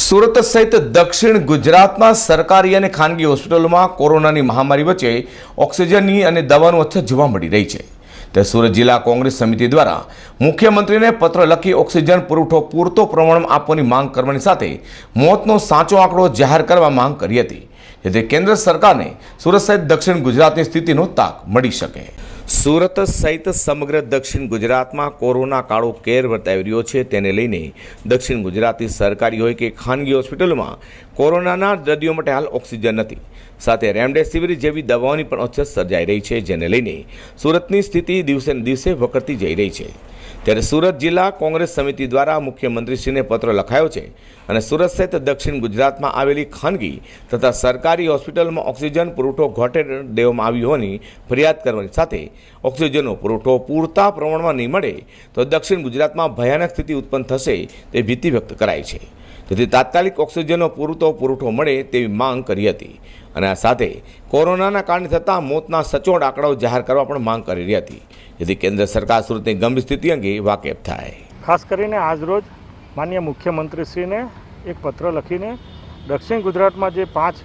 સુરત સહિત દક્ષિણ ગુજરાતમાં સરકારી અને ખાનગી હોસ્પિટલોમાં કોરોનાની મહામારી વચ્ચે ઓક્સિજનની અને દવાનું અછત જોવા મળી રહી છે. તે સુરત જિલ્લા કોંગ્રેસ સમિતિ દ્વારા મુખ્યમંત્રીને પત્ર લખી ઓક્સિજન પુરવઠો પૂરતો પ્રમાણમાં આપવાની માંગ કરવાની સાથે મોતનો સાચો આંકડો જાહેર કરવા માંગ કરી હતી. જેથી કેન્દ્ર સરકારને સુરત સહિત દક્ષિણ ગુજરાતની સ્થિતિનો તાક મળી શકે. સુરત સહિત સમગ્ર દક્ષિણ ગુજરાતમાં કોરોના કાળો કેર વર્તાવી રહ્યો છે. તેને લઈને દક્ષિણ ગુજરાતની સરકારી હોય કે ખાનગી હોસ્પિટલોમાં કોરોનાના દર્દીઓ માટે હાલ ઓક્સિજન નથી. સાથે રેમડેસિવિર જેવી દવાઓની પણ અછત સર્જાઈ રહી છે, જેને લઈને સુરતની સ્થિતિ દિવસે દિવસે વકરતી જઈ રહી છે. ત્યારે સુરત જિલ્લા કોંગ્રેસ સમિતિ દ્વારા મુખ્યમંત્રીશ્રીને પત્ર લખાયો છે અને સુરત સહિત દક્ષિણ ગુજરાતમાં આવેલી ખાનગી તથા સરકારી હોસ્પિટલમાં ઓક્સિજન પુરવઠો ઘટે દેવામાં આવ્યો હોવાની ફરિયાદ કરવાની સાથે ઓક્સિજનનો પુરવઠો પૂરતા પ્રમાણમાં નહીં મળે તો દક્ષિણ ગુજરાતમાં ભયાનક સ્થિતિ ઉત્પન્ન થશે તે ભીતિ વ્યક્ત કરાઈ છે. તેથી તાત્કાલિક ઓક્સિજનનો પૂરતો પુરવઠો મળે તેવી માંગ કરી હતી. અને આ સાથે કોરોનાના કારણે થતા મોતના સચોટ આંકડાઓ જાહેર કરવા પણ માંગ કરી રહી હતી. જેથી કેન્દ્ર સરકાર સુરતની ગંભીર સ્થિતિ અંગે વાકેફ થાય. ખાસ કરીને આજરોજ માન્ય મુખ્યમંત્રીશ્રીને એક પત્ર લખીને દક્ષિણ ગુજરાતમાં જે પાંચ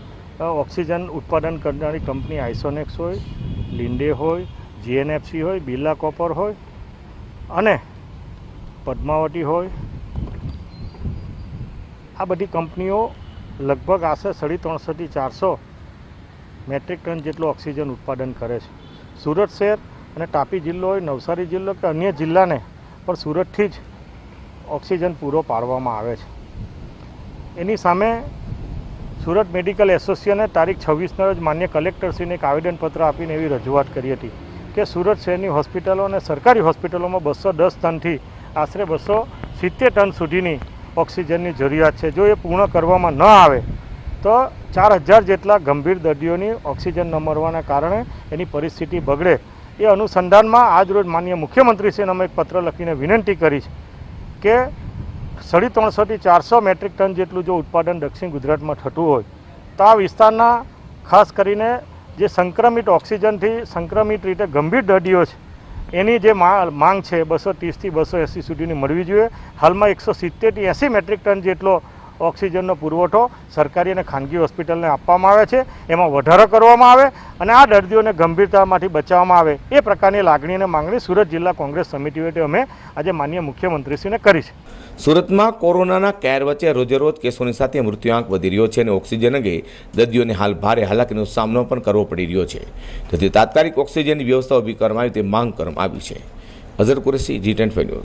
ઓક્સિજન ઉત્પાદન કરનારી કંપની આઇસોનેક્સ હોય લિન્ડે હોય, જીએનએફસી હોય, બિરલા કોપર હોય અને પદ્માવતી હોય આ બધી કંપનીઓ લગભગ આશરે સાડી ત્રણસોથી ચારસો મેટ્રિક ટન જેટલું ઓક્સિજન ઉત્પાદન કરે છે. સુરત શહેર અને તાપી જિલ્લો હોય, નવસારી જિલ્લો કે અન્ય જિલ્લાને પણ સુરતથી જ ઓક્સિજન પૂરો પાડવામાં આવે છે. એની સામે સુરત મેડિકલ એસોસિએશને તારીખ છવ્વીસના રોજ માન્ય કલેક્ટરશ્રીને એક આવેદનપત્ર આપીને એવી રજૂઆત કરી હતી કે સુરત શહેરની હોસ્પિટલો અને સરકારી હોસ્પિટલોમાં બસો દસ ટનથી આશરે બસો સિત્તેર ટન સુધીની ઓક્સિજનની જરૂરિયાત છે. જો એ પૂર્ણ કરવામાં ન આવે, તો ચાર હજાર જેટલા ગંભીર દર્દીઓની ઓક્સિજન ન મળવાના કારણે એની પરિસ્થિતિ બગડે. એ અનુસંધાનમાં આજરોજ માન્ય મુખ્યમંત્રીશ્રીને અમે એક પત્ર લખીને વિનંતી કરી છે કે સાડી ત્રણસોથી ચારસો મેટ્રિક ટન જેટલું જો ઉત્પાદન દક્ષિણ ગુજરાતમાં થતું હોય, તો આ વિસ્તારના ખાસ કરીને જે સંક્રમિત ઓક્સિજનથી સંક્રમિત રીતે ગંભીર દર્દીઓ છે એની જે માંગ છે બસો ત્રીસથી બસો એંસી સુધીની મળવી જોઈએ. હાલમાં એકસો સિત્તેરથી એંસી મેટ્રિક ટન જેટલો ઓક્સિજનનો પુરવઠો સરકારી અને ખાનગી હોસ્પિટલને આપવામાં આવે છે. એમાં વધારો કરવામાં આવે અને આ દર્દીઓને ગંભીરતામાંથી બચાવવામાં આવે એ પ્રકારની લાગણી અને માંગણી સુરત જિલ્લા કોંગ્રેસ સમિતિ વતી અમે આજે માન્ય મુખ્યમંત્રીશ્રીને કરી છે. સુરતમાં કોરોનાના કેર વચ્ચે રોજેરોજ કેસોની સાથે મૃત્યુઆંક વધી રહ્યો છે અને ઓક્સિજન અંગે દર્દીઓને હાલ ભારે હાલાકીનો સામનો પણ કરવો પડી રહ્યો છે. તેથી તાત્કાલિક ઓક્સિજનની વ્યવસ્થા ઊભી કરવામાં આવી તે માંગ કરવામાં આવી છે. Azhar Qureshi, G ten news.